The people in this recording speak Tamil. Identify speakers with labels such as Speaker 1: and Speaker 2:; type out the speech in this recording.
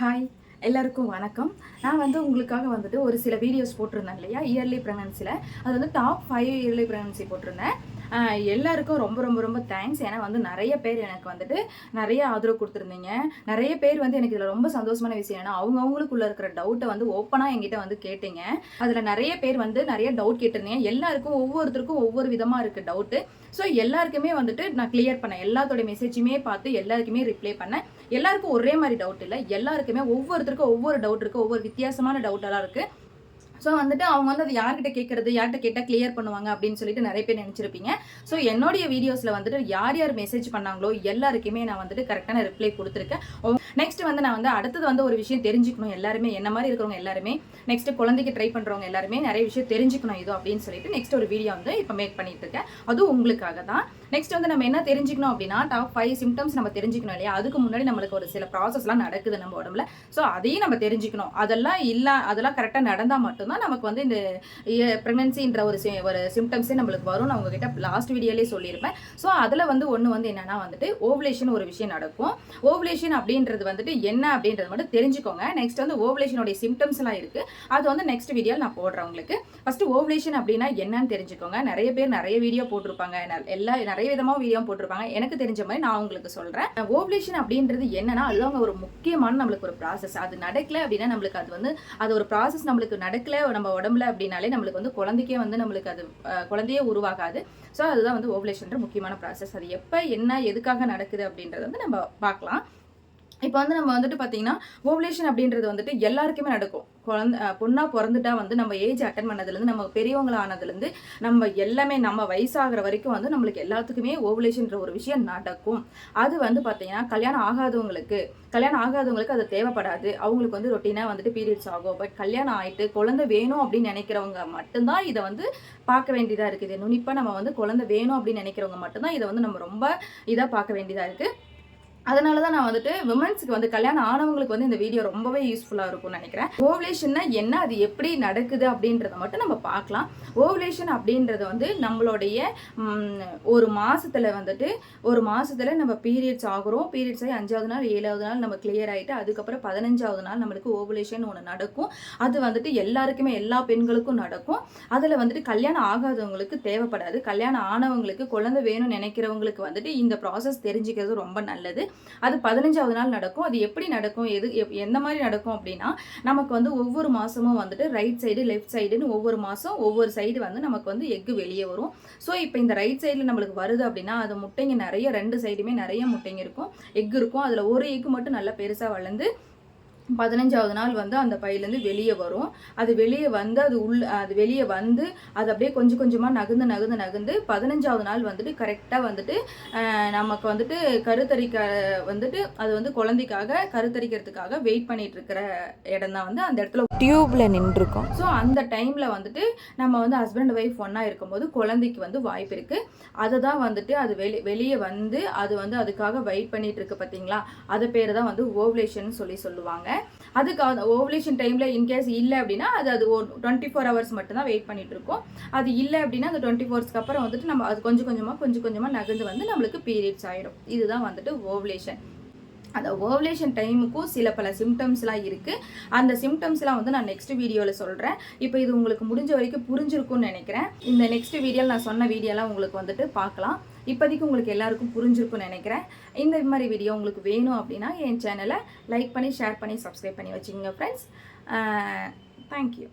Speaker 1: ஹாய் எல்லாருக்கும் வணக்கம் நான் வந்து உங்களுக்காக வந்துட்டு ஒரு சில வீடியோஸ் போட்டிருந்தேன் இல்லையா இயர்லி ப்ரெக்னன்சியில் அது வந்து டாப் ஃபைவ் இயர்லி ப்ரெக்னன்சி போட்டிருந்தேன் எல்லாருக்கும் ரொம்ப ரொம்ப ரொம்ப தேங்க்ஸ் ஏன்னா வந்து நிறைய பேர் எனக்கு வந்துட்டு நிறைய ஆதரவு கொடுத்துருந்தீங்க நிறைய பேர் வந்து எனக்கு இதில் ரொம்ப சந்தோஷமான விஷயம் ஏன்னா அவங்க இருக்கிற டவுட்டை வந்து ஓப்பனாக எங்கிட்ட வந்து கேட்டீங்க அதில் நிறைய பேர் வந்து நிறைய டவுட் கேட்டிருந்தீங்க எல்லாருக்கும் ஒவ்வொருத்தருக்கும் ஒவ்வொரு விதமாக இருக்குது டவுட்டு ஸோ எல்லாருக்குமே வந்துட்டு நான் கிளியர் பண்ணேன் எல்லாத்தோடைய மெசேஜுமே பார்த்து எல்லாருக்குமே ரிப்ளை பண்ணேன் எல்லாருக்கும் ஒரே மாதிரி டவுட் இல்லை எல்லாருக்குமே ஒவ்வொருத்தருக்கும் ஒவ்வொரு டவுட் இருக்குது ஒவ்வொரு வித்தியாசமான டவுட்டெல்லாம் இருக்குது ஸோ வந்துட்டு அவங்க வந்து அது யார்கிட்ட கேட்கறது யார்கிட்ட கேட்டால் கிளியர் பண்ணுவாங்க அப்படின்னு சொல்லிட்டு நிறைய பேர் நினச்சிருப்பீங்க ஸோ என்னுடைய வீடியோஸில் வந்துட்டு யார் யார் மெசேஜ் பண்ணாங்களோ எல்லாருக்குமே நான் வந்துட்டு கரெக்டான ரிப்ளை கொடுத்துருக்கேன் நெக்ஸ்ட் oh, வந்து நான் வந்து அடுத்தது வந்து ஒரு விஷயம் தெரிஞ்சுக்கணும் எல்லாருமே என்ன மாதிரி இருக்கிறவங்க எல்லாருமே நெக்ஸ்ட் குழந்தைக்கு ட்ரை பண்ணுறவங்க எல்லாருமே நிறைய விஷயம் தெரிஞ்சுக்கணும் இது அப்படின்னு சொல்லிட்டு நெக்ஸ்ட் ஒரு வீடியோ வந்து இப்போ மேக் பண்ணிட்டு இருக்கேன் அதுவும் உங்களுக்காக தான் நெக்ஸ்ட் வந்து நம்ம என்ன தெரிஞ்சுக்கணும் அப்படின்னா டாப் ஃபைவ் சிம்டம்ஸ் நம்ம தெரிஞ்சுக்கணும் இல்லையா அதுக்கு முன்னாடி நம்மளுக்கு ஒரு சில ப்ராசஸ்லாம் நடக்குது நம்ம உடம்புல ஸோ அதையும் நம்ம தெரிஞ்சுக்கணும் அதெல்லாம் இல்லை அதெல்லாம் கரெக்டாக நடந்தால் மட்டும் மட்டும்தான் நமக்கு வந்து இந்த ப்ரெக்னன்சின்ற ஒரு சி ஒரு சிம்டம்ஸே நம்மளுக்கு வரும் நான் உங்ககிட்ட லாஸ்ட் வீடியோலேயே சொல்லியிருப்பேன் ஸோ அதில் வந்து ஒன்று வந்து என்னென்னா வந்துட்டு ஓவலேஷன் ஒரு விஷயம் நடக்கும் ஓவலேஷன் அப்படின்றது வந்துட்டு என்ன அப்படின்றது மட்டும் தெரிஞ்சுக்கோங்க நெக்ஸ்ட் வந்து ஓவலேஷனுடைய சிம்டம்ஸ்லாம் இருக்குது அது வந்து நெக்ஸ்ட் வீடியோவில் நான் போடுறேன் உங்களுக்கு ஃபஸ்ட்டு ஓவலேஷன் அப்படின்னா என்னன்னு தெரிஞ்சுக்கோங்க நிறைய பேர் நிறைய வீடியோ போட்டிருப்பாங்க எல்லா நிறைய விதமாக வீடியோ போட்டிருப்பாங்க எனக்கு தெரிஞ்ச மாதிரி நான் உங்களுக்கு சொல்கிறேன் ஓவலேஷன் அப்படின்றது என்னன்னா அதுதான் ஒரு முக்கியமான நம்மளுக்கு ஒரு ப்ராசஸ் அது நடக்கல அப்படின்னா நம்மளுக்கு அது வந்து அது ஒரு ப்ராசஸ் நம்மளுக்கு நடக்கல நம்ம உடம்புல அப்படின்னாலே நம்மளுக்கு வந்து குழந்தைக்கே வந்து நம்மளுக்கு அது குழந்தையே உருவாகாது ஸோ அதுதான் வந்து ஓவலேஷன்ற முக்கியமான ப்ராசஸ் அது எப்போ என்ன எதுக்காக நடக்குது அப்படின்றத வந்து நம்ம பார்க்கலாம் இப்போ வந்து நம்ம வந்துட்டு பார்த்தீங்கன்னா ஓவலேஷன் அப்படின்றது வந்துட்டு எல்லாருக்குமே நடக்கும் குழந்த பொண்ணாக பிறந்துட்டா வந்து நம்ம ஏஜ் அட்டன் பண்ணதுலேருந்து நம்ம பெரியவங்களானதுலேருந்து நம்ம எல்லாமே நம்ம வயசாகிற வரைக்கும் வந்து நம்மளுக்கு எல்லாத்துக்குமே ஓவலேஷன்ற ஒரு விஷயம் நடக்கும் அது வந்து பார்த்தீங்கன்னா கல்யாணம் ஆகாதவங்களுக்கு கல்யாணம் ஆகாதவங்களுக்கு அது தேவைப்படாது அவங்களுக்கு வந்து ரொட்டீனாக வந்துட்டு பீரியட்ஸ் ஆகும் பட் கல்யாணம் ஆகிட்டு குழந்தை வேணும் அப்படின்னு நினைக்கிறவங்க மட்டும்தான் இதை வந்து பார்க்க வேண்டியதாக இருக்குது நுனிப்பாக நம்ம வந்து குழந்தை வேணும் அப்படின்னு நினைக்கிறவங்க மட்டும்தான் இதை வந்து நம்ம ரொம்ப இதாக பார்க்க வேண்டியதாக இருக்குது அதனால தான் நான் வந்துட்டு விமன்ஸுக்கு வந்து கல்யாணம் ஆனவங்களுக்கு வந்து இந்த வீடியோ ரொம்பவே யூஸ்ஃபுல்லாக இருக்கும்னு நினைக்கிறேன் ஓவலேஷன்னா என்ன அது எப்படி நடக்குது அப்படின்றத மட்டும் நம்ம பார்க்கலாம் ஓவலேஷன் அப்படின்றது வந்து நம்மளுடைய ஒரு மாதத்தில் வந்துட்டு ஒரு மாதத்தில் நம்ம பீரியட்ஸ் ஆகிறோம் பீரியட்ஸ் ஆகி அஞ்சாவது நாள் ஏழாவது நாள் நம்ம கிளியர் ஆகிட்டு அதுக்கப்புறம் பதினஞ்சாவது நாள் நம்மளுக்கு ஓவலேஷன் ஒன்று நடக்கும் அது வந்துட்டு எல்லாருக்குமே எல்லா பெண்களுக்கும் நடக்கும் அதில் வந்துட்டு கல்யாணம் ஆகாதவங்களுக்கு தேவைப்படாது கல்யாணம் ஆனவங்களுக்கு குழந்தை வேணும்னு நினைக்கிறவங்களுக்கு வந்துட்டு இந்த ப்ராசஸ் தெரிஞ்சுக்கிறது ரொம்ப நல்லது அது பதினஞ்சாவது நாள் நடக்கும் அது எப்படி நடக்கும் எது எந்த மாதிரி நடக்கும் அப்படின்னா நமக்கு வந்து ஒவ்வொரு மாதமும் வந்துட்டு ரைட் சைடு லெஃப்ட் சைடுன்னு ஒவ்வொரு மாதம் ஒவ்வொரு சைடு வந்து நமக்கு வந்து எக்கு வெளியே வரும் ஸோ இப்போ இந்த ரைட் சைடில் நம்மளுக்கு வருது அப்படின்னா அது முட்டைங்க நிறைய ரெண்டு சைடுமே நிறைய முட்டைங்க இருக்கும் எக் இருக்கும் அதில் ஒரு எக்கு மட்டும் நல்லா பெருசாக வளர்ந்து பதினஞ்சாவது நாள் வந்து அந்த பையிலேருந்து வெளியே வரும் அது வெளியே வந்து அது உள்ள அது வெளியே வந்து அது அப்படியே கொஞ்சம் கொஞ்சமாக நகுந்து நகுந்து நகுந்து பதினஞ்சாவது நாள் வந்துட்டு கரெக்டாக வந்துட்டு நமக்கு வந்துட்டு கருத்தரிக்க வந்துட்டு அது வந்து குழந்தைக்காக கருத்தரிக்கிறதுக்காக வெயிட் பண்ணிட்டு இருக்கிற இடம் தான் வந்து அந்த இடத்துல டியூப்பில் நின்றுருக்கோம் ஸோ அந்த டைமில் வந்துட்டு நம்ம வந்து ஹஸ்பண்ட் ஒய்ஃப் ஒன்றா இருக்கும்போது குழந்தைக்கு வந்து வாய்ப்பு இருக்கு அதை தான் வந்துட்டு அது வெளி வெளியே வந்து அது வந்து அதுக்காக வெயிட் பண்ணிட்டு இருக்கு பார்த்தீங்களா அதை பேர் தான் வந்து ஓவலேஷன் சொல்லி சொல்லுவாங்க அதுக்கு அந்த ஓவலேஷன் டைமில் இன்கேஸ் இல்லை அப்படின்னா அது அது டுவெண்ட்டி ஃபோர் ஹவர்ஸ் மட்டும்தான் வெயிட் பண்ணிட்டு இருக்கோம் அது இல்லை அப்படின்னா அந்த டுவெண்ட்டி ஃபோர்ஸ்க்கு அப்புறம் வந்துட்டு நம்ம அது கொஞ்சம் கொஞ்சமாக கொஞ்சம் கொஞ்சமாக நகர்ந்து வந்து நம்மளுக்கு பீரியட்ஸ் ஆயிடும் இதுதான் வந்துட்டு ஓவலேஷன் அந்த ஓவலேஷன் டைமுக்கும் சில பல சிம்டம்ஸ்லாம் இருக்குது அந்த சிம்டம்ஸ்லாம் வந்து நான் நெக்ஸ்ட் வீடியோவில் சொல்கிறேன் இப்போ இது உங்களுக்கு முடிஞ்ச வரைக்கும் புரிஞ்சிருக்கும்னு நினைக்கிறேன் இந்த நெக்ஸ்ட் வீடியோவில் நான் சொன்ன வீடியோலாம் உங்களுக்கு வந்துட்டு பார்க்கலாம் இப்போதைக்கு உங்களுக்கு எல்லாருக்கும் புரிஞ்சிருக்கும்னு நினைக்கிறேன் இந்த மாதிரி வீடியோ உங்களுக்கு வேணும் அப்படின்னா என் சேனலை லைக் பண்ணி ஷேர் பண்ணி சப்ஸ்கிரைப் பண்ணி வச்சுக்கோங்க ஃப்ரெண்ட்ஸ் தேங்க்யூ